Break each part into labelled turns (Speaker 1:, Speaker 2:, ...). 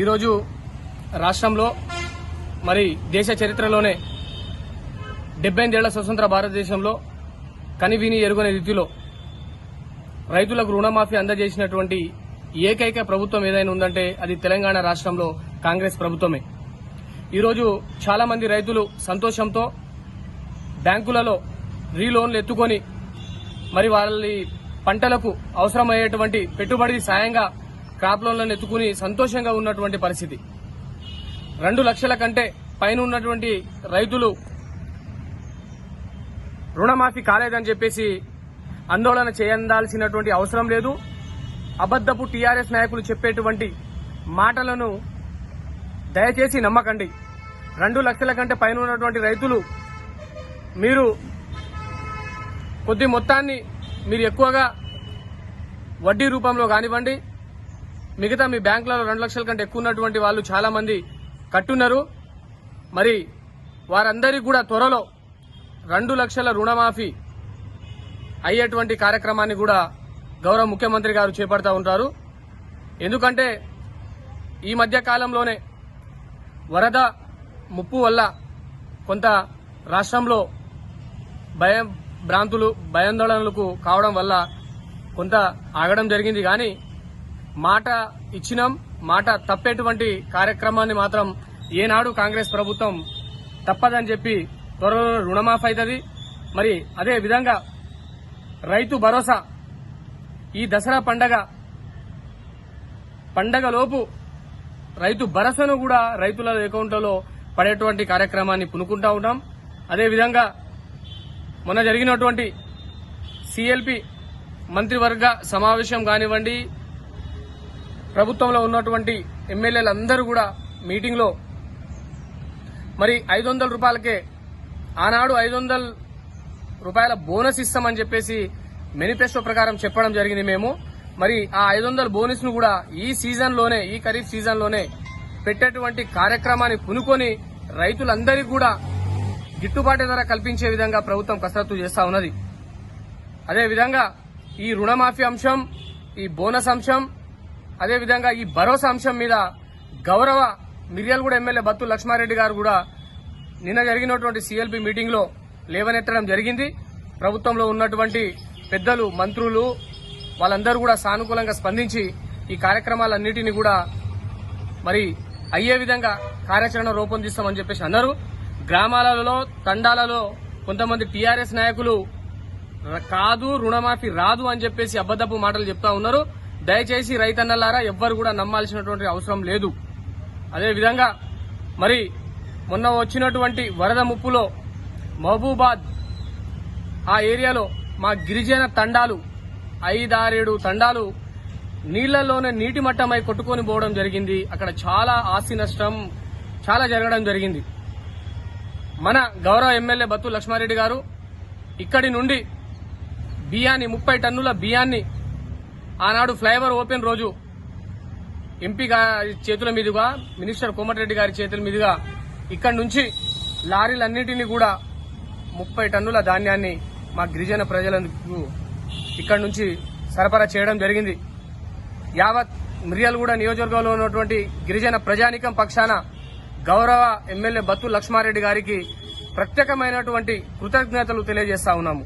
Speaker 1: ఈరోజు రాష్ట్రంలో మరి దేశ చరిత్రలోనే డెబ్బై స్వతంత్ర భారతదేశంలో కనివిని ఎరుగని రీతిలో రైతులకు రుణమాఫీ అందజేసినటువంటి ఏకైక ప్రభుత్వం ఏదైనా ఉందంటే అది తెలంగాణ రాష్ట్రంలో కాంగ్రెస్ ప్రభుత్వమే. ఈరోజు చాలా మంది రైతులు సంతోషంతో బ్యాంకులలో రీలోన్లు ఎత్తుకొని మరి వాళ్ళ పంటలకు అవసరమయ్యేటువంటి పెట్టుబడి సాయంగా క్రాప్ లోన్లను ఎత్తుకుని సంతోషంగా ఉన్నటువంటి పరిస్థితి. రెండు లక్షల కంటే పైన ఉన్నటువంటి రైతులు రుణమాఫీ కాలేదని చెప్పేసి ఆందోళన చేయాల్సినటువంటి అవసరం లేదు. అబద్దపు టీఆర్ఎస్ నాయకులు చెప్పేటువంటి మాటలను దయచేసి నమ్మకండి. రెండు లక్షల కంటే పైన ఉన్నటువంటి రైతులు మీరు కొద్ది మొత్తాన్ని మీరు ఎక్కువగా వడ్డీ రూపంలో కానివ్వండి మిగతా మీ బ్యాంకులలో రెండు లక్షల కంటే ఎక్కువ ఉన్నటువంటి వాళ్ళు చాలా మంది కట్టున్నారు. మరి వారందరికీ కూడా త్వరలో రెండు లక్షల రుణమాఫీ అయ్యేటువంటి కార్యక్రమాన్ని కూడా గౌరవ ముఖ్యమంత్రి గారు చేపడతా ఉంటారు. ఎందుకంటే ఈ మధ్య కాలంలోనే వరద ముప్పు వల్ల కొంత రాష్ట్రంలో భయం భ్రాంతులు భయాందోళనలకు కావడం వల్ల కొంత ఆగడం జరిగింది. కానీ మాట ఇచ్చినాం మాట తప్పేటువంటి కార్యక్రమాన్ని మాత్రం ఏనాడు కాంగ్రెస్ ప్రభుత్వం తప్పదని చెప్పి త్వరలో రుణమాఫీ అవుతుంది. మరి అదే విధంగా రైతు భరోసా ఈ దసరా పండగ పండగలోపు రైతు భరోసాను కూడా రైతుల అకౌంట్లలో పడేటువంటి కార్యక్రమాన్ని పునుకుంటా ఉన్నాం. అదేవిధంగా మొన్న జరిగినటువంటి సిఎల్పి మంత్రివర్గ సమావేశం కానివ్వండి ప్రభుత్వంలో ఉన్నటువంటి ఎమ్మెల్యేలందరూ కూడా మీటింగ్లో మరి ఐదు వందల రూపాయలకే ఆనాడు ఐదు వందల రూపాయల బోనస్ ఇస్తామని చెప్పేసి మేనిఫెస్టో ప్రకారం చెప్పడం జరిగింది మేము. మరి ఆ ఐదు వందల బోనస్ను కూడా ఈ సీజన్లోనే ఈ ఖరీఫ్ సీజన్లోనే పెట్టేటువంటి కార్యక్రమాన్ని పునుకొని రైతులందరికీ కూడా గిట్టుబాటు ధర కల్పించే విధంగా ప్రభుత్వం కసరత్తు చేస్తా ఉన్నది. అదేవిధంగా ఈ రుణమాఫీ అంశం ఈ బోనస్ అంశం అదేవిధంగా ఈ భరోసా అంశం మీద గౌరవ మిర్యాలగూడ ఎమ్మెల్యే బత్తు లక్ష్మారెడ్డి గారు కూడా నిన్న జరిగినటువంటి సిఎల్పి మీటింగ్లో లేవనెత్తడం జరిగింది. ప్రభుత్వంలో ఉన్నటువంటి పెద్దలు మంత్రులు వాళ్ళందరూ కూడా సానుకూలంగా స్పందించి ఈ కార్యక్రమాలన్నిటినీ కూడా మరి అయ్యే విధంగా కార్యాచరణ రూపొందిస్తామని చెప్పేసి అన్నారు. గ్రామాలలో తండాలలో కొంతమంది టీఆర్ఎస్ నాయకులు కాదు రుణమాఫీ రాదు అని చెప్పేసి అబద్దపు మాటలు చెప్తా ఉన్నారు. దయచేసి రైతన్నలారా ఎవ్వరు కూడా నమ్మాల్సినటువంటి అవసరం లేదు. అదేవిధంగా మరి మొన్న వచ్చినటువంటి వరద ముప్పులో మహబూబాద్ ఆ ఏరియాలో మా గిరిజన తండాలు ఐదారేడు తండాలు నీళ్ళలోనే నీటి మట్టమై కొట్టుకొని పోవడం జరిగింది. అక్కడ చాలా ఆస్తి నష్టం చాలా జరగడం జరిగింది. మన గౌరవ ఎమ్మెల్యే బత్తు లక్ష్మారెడ్డి గారు ఇక్కడి నుండి బియ్యాన్ని ముప్పై టన్నుల బియ్యాన్ని ఆనాడు ఫ్లైఓవర్ ఓపెన్ రోజు ఎంపీ గారి చేతుల మీదుగా మినిస్టర్ కోమటిరెడ్డి గారి చేతుల మీదుగా ఇక్కడి నుంచి లారీలన్నింటినీ కూడా ముప్పై టన్నుల ధాన్యాన్ని మా గిరిజన ప్రజలకు ఇక్కడి నుంచి సరఫరా చేయడం జరిగింది. యావత్ మిర్యాలగూడ నియోజకవర్గంలో ఉన్నటువంటి గిరిజన ప్రజానికం పక్షాన గౌరవ ఎమ్మెల్యే బత్తు లక్ష్మారెడ్డి గారికి ప్రత్యేకమైనటువంటి కృతజ్ఞతలు తెలియజేస్తా ఉన్నాము.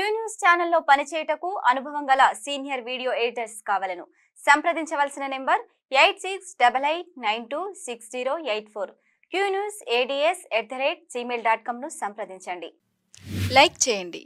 Speaker 2: క్యూ న్యూస్ ఛానల్లో పనిచేయటకు అనుభవం గల సీనియర్ వీడియో ఎడిటర్స్ కావలను. సంప్రదించవలసిన number eight six double eight nine two six zero eight four. Q news ads at the rate Gmail dot కామ్ను సంప్రదించండి.
Speaker 3: లైక్ చేయండి.